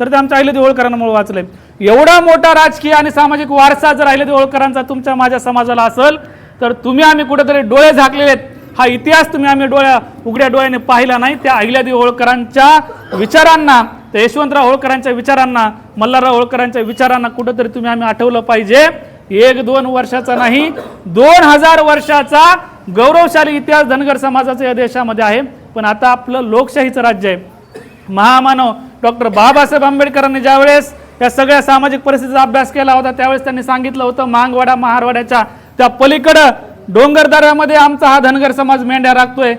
तर ते आमच्या अहिल्या होळकरांमुळे वाचले एवढा मोठा राजकीय आणि सामाजिक वारसा जर अहिल्या होळकरांचा तुमच्या माझ्या समाजाला असेल तर तुम्ही आम्ही कुठेतरी डोळे झाकलेले आहेत. हा इतिहास तुम्ही आम्ही डोळ्या उघड्या डोळ्याने पाहिला नाही. त्या अहिल्यादेवी होळकरांच्या विचारांना त्या यशवंतराव होळकरांच्या विचारांना मल्हारराव होळकरांच्या विचारांना कुठेतरी तुम्ही आम्ही आठवलं पाहिजे. एक दोन वर्षाचा नाही दोन हजार वर्षाचा गौरवशाली इतिहास धनगर समाजाचा या देशामध्ये आहे. पण आता आपलं लोकशाहीचं राज्य आहे. महामानव डॉक्टर बाबासाहेब आंबेडकरांनी ज्यावेळेस या सगळ्या सामाजिक परिस्थितीचा अभ्यास केला होता त्यावेळेस त्यांनी सांगितलं होतं मांगवाडा महारवाड्याच्या त्या पलीकडं डोंगरदऱ्यामध्ये आमचा हा धनगर समाज मेंढ्या राखतोय.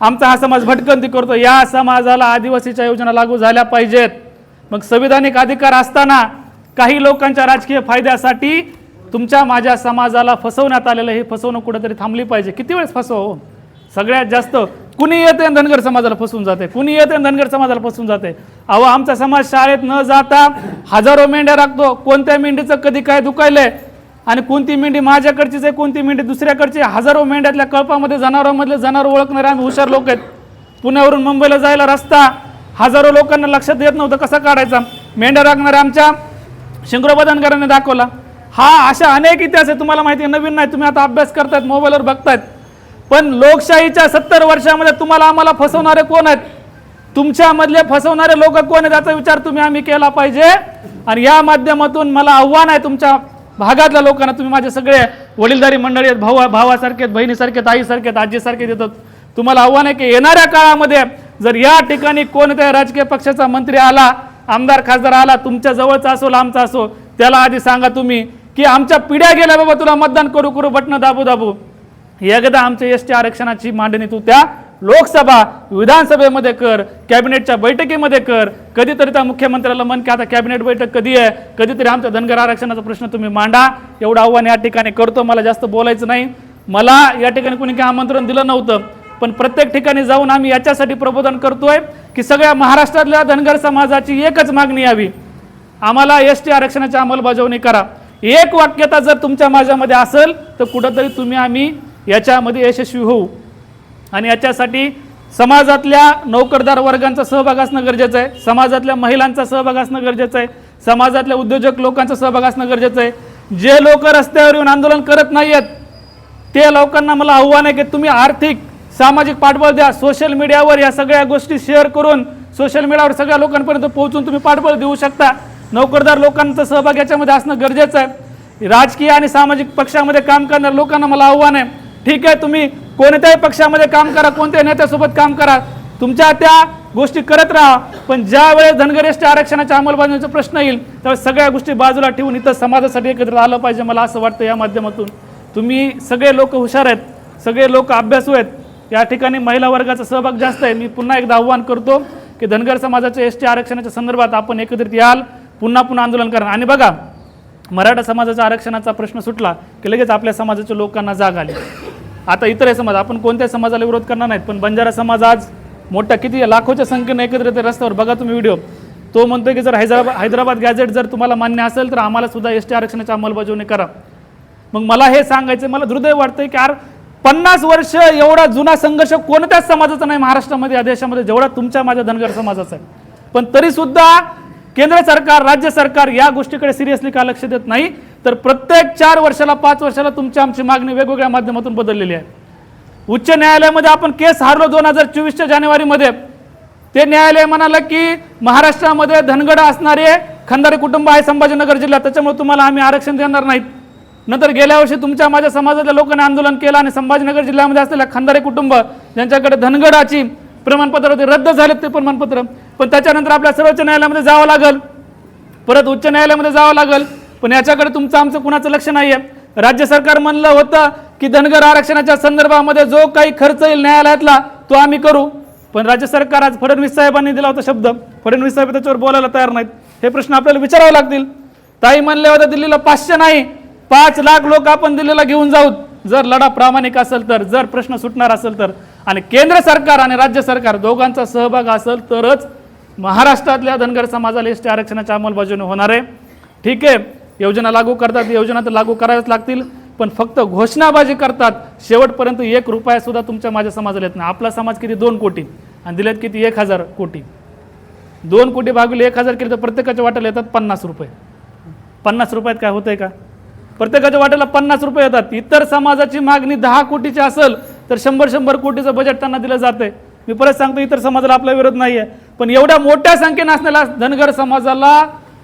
आमचा हा समाज भटकंती करतो या समाजाला आदिवासीच्या योजना लागू झाल्या पाहिजेत. मग संविधानिक अधिकार असताना काही लोकांच्या राजकीय फायद्यासाठी तुमच्या माझ्या समाजाला फसवण्यात आलेलं हे फसवणूक कुठेतरी थांबली पाहिजे. किती वेळेस फसवा हो? सगळ्यात जास्त कुणी येते आणि धनगर समाजाला फसून जाते? कुणी येते धनगर समाजाला फसून जाते? अहो आमचा समाज शाळेत न जाता हजारो मेंढ्या राखतो. कोणत्या मेंढीचं कधी काय दुखायलंय? आणि कोणती मेंढी माझ्याकडचीच आहे कोणती मेंढी दुसऱ्याकडची आहे. हजारो मेंढ्यातल्या कळपामध्ये जनावरांमधले जनावर ओळखणारे आम्ही हुशार लोक आहेत. पुण्यावरून मुंबईला जायला रस्ता हजारो लोकांना लक्षात येत नव्हतं कसा काढायचा? मेंढ्या राखणाऱ्या आमच्या शिंगरोबा दाखवला. हा अशा अनेक इतिहास आहे तुम्हाला माहिती आहे नवीन नाही तुम्ही आता अभ्यास करतायत मोबाईलवर बघतायत. पण लोकशाहीच्या सत्तर वर्षामध्ये तुम्हाला आम्हाला फसवणारे कोण आहेत? तुमच्यामधले फसवणारे लोक कोण आहेत याचा विचार तुम्ही आम्ही केला पाहिजे. आणि या माध्यमातून मला आव्हान आहे तुमच्या भागातल्या लोकांना तुम्ही माझे सगळे वडीलधारी मंडळी आहेत भाऊ भावासारखे आहेत बहिणीसारखे आहेत आईसारखे आहेत आजीसारखे देतात तुम्हाला आव्हान आहे की येणाऱ्या काळामध्ये जर या ठिकाणी कोणत्या राजकीय पक्षाचा मंत्री आला आमदार खासदार आला तुमच्या जवळचा असो लांबचा असो त्याला आधी सांगा तुम्ही की आमच्या पिढ्या गेल्या बाबा तुला मतदान करू करू बटणं दाबू दाबू. एकदा आमच्या एस टी आरक्षणाची मांडणी तू त्या लोकसभा विधानसभेमध्ये कर कॅबिनेटच्या बैठकीमध्ये कर. कधीतरी त्या मुख्यमंत्र्याला म्हण की आता कॅबिनेट बैठक कधी आहे? कधीतरी आमच्या धनगर आरक्षणाचा प्रश्न तुम्ही मांडा. एवढं आव्हान या ठिकाणी करतो. मला जास्त बोलायचं नाही. मला या ठिकाणी कोणी काही आमंत्रण दिलं नव्हतं. पण प्रत्येक ठिकाणी जाऊन आम्ही याच्यासाठी प्रबोधन करतोय की सगळ्या महाराष्ट्रातल्या धनगर समाजाची एकच मागणी यावी. आम्हाला एस टी आरक्षणाची अंमलबजावणी करा. एक वाक्यता जर तुमच्या माझ्यामध्ये असेल तर कुठंतरी तुम्ही आम्ही याच्यामध्ये यशस्वी होऊ. आणि याच्यासाठी समाजातल्या नोकरदार वर्गांचा सहभाग असणं गरजेचं आहे. समाजातल्या महिलांचा सहभाग असणं गरजेचं आहे. समाजातल्या उद्योजक लोकांचा सहभाग असणं गरजेचं आहे. जे लोक रस्त्यावर येऊन आंदोलन करत नाही आहेत ते लोकांना मला आव्हान आहे की तुम्ही आर्थिक सामाजिक पाठबळ द्या. सोशल मीडियावर या सगळ्या गोष्टी शेअर करून सोशल मीडियावर सगळ्या लोकांपर्यंत पोहोचून तुम्ही पाठबळ देऊ शकता. नोकरदार लोकांचा सहभाग याच्यामध्ये असणं गरजेचं आहे. राजकीय आणि सामाजिक पक्षामध्ये काम करणाऱ्या लोकांना मला आव्हान आहे. ठीक आहे तुम्ही कोणत्याही पक्षामध्ये काम करा कोणत्याही नेत्यासोबत काम करा. तुमच्या त्या गोष्टी करत राहा पण ज्या वेळेस धनगरेष्ठ आरक्षणाच्या अंमलबजावणीचा प्रश्न येईल त्यावेळेस सगळ्या गोष्टी बाजूला ठेवून इथं समाजासाठी एकत्र आलं पाहिजे मला असं वाटतं या माध्यमातून. तुम्ही सगळे लोक हुशार आहेत सगळे लोक अभ्यासू आहेत. या ठिकाणी महिला वर्गाचा सहभाग जास्त आहे. मी पुन्हा एकदा आव्हान करतो की धनगर समाजाच्या एस टी आरक्षणाच्या संदर्भात आपण एकत्रित याल पुन्हा पुन्हा आंदोलन करा आणि बघा मराठा समाजाचा आरक्षणाचा प्रश्न सुटला की लगेच आपल्या समाजाच्या लोकांना जाग आली. आता इतर समाज आपण कोणत्या समाजाला विरोध करणार नाहीत पण बंजारा समाज आज मोठा किती लाखोच्या संख्येने एकत्रित येते रस्त्यावर बघा तुम्ही व्हिडिओ. तो म्हणतोय की जर हैदराबाद हैदराबाद गॅझेट जर तुम्हाला मान्य असेल तर आम्हाला सुद्धा एस टी आरक्षणाची अंमलबजावणी करा. मग मला हे सांगायचं मला हृदय वाटतंय की यार पन्नास वर्ष एवढा जुना संघर्ष कोणत्याच समाजाचा नाही महाराष्ट्रामध्ये या देशामध्ये जेवढा तुमच्या माझ्या धनगर समाजाचा आहे. पण तरी सुद्धा केंद्र सरकार राज्य सरकार या गोष्टीकडे सिरियसली का लक्ष देत नाही? तर प्रत्येक चार वर्षाला पाच वर्षाला तुमची आमची मागणी वेगवेगळ्या माध्यमातून बदललेली आहे. उच्च न्यायालयामध्ये आपण केस हारलो दोन हजार चोवीसच्या जानेवारीमध्ये. ते न्यायालय म्हणालं की महाराष्ट्रामध्ये धनगड असणारे खंदारे कुटुंब आहे संभाजीनगर जिल्ह्यात त्याच्यामुळे तुम्हाला आम्ही आरक्षण देणार नाहीत. नंतर गेल्या वर्षी तुमच्या माझ्या समाजातल्या लोकांनी आंदोलन केलं आणि संभाजीनगर जिल्ह्यामध्ये असलेल्या खंदारे कुटुंब ज्यांच्याकडे धनगडाची प्रमाणपत्र होते रद्द झाले ते प्रमाणपत्र. पण त्याच्यानंतर आपल्या सर्वोच्च न्यायालयामध्ये जावं लागल. परत उच्च न्यायालयामध्ये जावं लागल. पण याच्याकडे तुमचं आमचं कुणाचं लक्ष नाही आहे राज्य सरकार म्हणलं होतं की धनगर आरक्षणाच्या संदर्भामध्ये जो काही खर्च येईल न्यायालयातला तो आम्ही करू. पण राज्य सरकार आज फडणवीस साहेबांनी दिला होता शब्द. फडणवीस साहेब त्याच्यावर बोलायला तयार नाहीत. हे प्रश्न आपल्याला विचारावे लागतील. ताई म्हणले होते दिल्लीला पाचशे नाही पाच लाख लोक आपण दिल्लीला घेऊन जाऊ जर लढा प्रामाणिक असेल तर जर प्रश्न सुटणार असेल तर. आणि केंद्र सरकार आणि राज्य सरकार दोघांचा सहभाग असेल तरच महाराष्ट्रातल्या धनगर समाजाला एस टी आरक्षणाच्या अंमलबजावणी होणार आहे. ठीक आहे योजना लागू करतात योजना तर लागू कराव्याच लागतील पण फक्त घोषणाबाजी करतात शेवटपर्यंत एक रुपयासुद्धा तुमच्या माझ्या समाजाला येत नाही. आपला समाज किती दोन कोटी आणि दिलेत किती एक हजार कोटी. दोन कोटी भागले एक हजार केले तर प्रत्येकाच्या वाट्याला येतात पन्नास रुपये. पन्नास रुपयात काय होतंय का? प्रत्येकाच्या वाट्याला पन्नास रुपये येतात. इतर समाजाची मागणी दहा कोटीची असेल तर शंभर शंभर कोटीचं बजेट त्यांना दिलं जातंय. मी परत सांगतो इतर समाजाला आपला विरोध नाही आहे पण एवढ्या मोठ्या संख्येनं असलेल्या धनगर समाजाला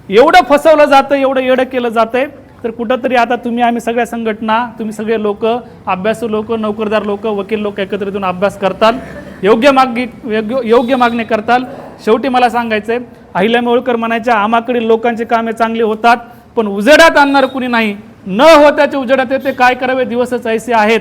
एवढं फसवलं जातं एवढं येडं केलं जातंय तर कुठंतरी आता तुम्ही आम्ही सगळ्या संघटना तुम्ही सगळे लोक अभ्यासू लोक नोकरदार लोक वकील लोक एकत्रित येऊन अभ्यास करताल योग्य मागणी योग्य योग्य मागणी करताल. शेवटी मला सांगायचं आहे अहिल्या मोळकर म्हणायच्या आमाकडील लोकांची कामे चांगली होतात पण उजेडात आणणार कुणी नाही. न होत्याच्या उजेडात येते काय करावे दिवसच ऐसे आहेत.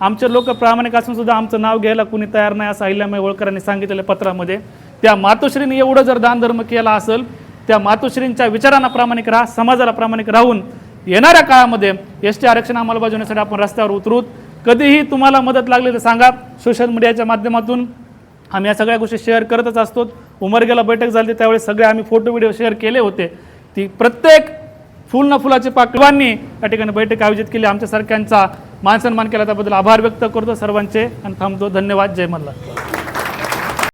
आमचे लोक प्रामाणिक असून सुद्धा आमचं नाव घ्यायला कुणी तयार नाही असं अहिल्या होळकरांनी सांगितलेल्या पत्रामध्ये. त्या मातोश्रीने एवढं जर दानधर्म केला असेल त्या मातोश्रींच्या विचारांना प्रामाणिक राहा समाजाला प्रामाणिक राहून येणाऱ्या काळामध्ये एस टी आरक्षण अंमलबजावणीसाठी आपण रस्त्यावर उतरूत. कधीही तुम्हाला मदत लागली तर सांगा. सोशल मीडियाच्या माध्यमातून आम्ही या सगळ्या गोष्टी शेअर करतच असतो. उमरगेला बैठक झाली त्यावेळेस सगळे आम्ही फोटो व्हिडिओ शेअर केले होते. ती प्रत्येक फुल न फुलाचे पाकवांनी या ठिकाणी बैठक आयोजित केली. आमच्या सारख्यांचा मान सन्मान केला त्याबद्दल आभार व्यक्त करतो सर्वांचे. आणि थांबतो. धन्यवाद. जय मल्हार.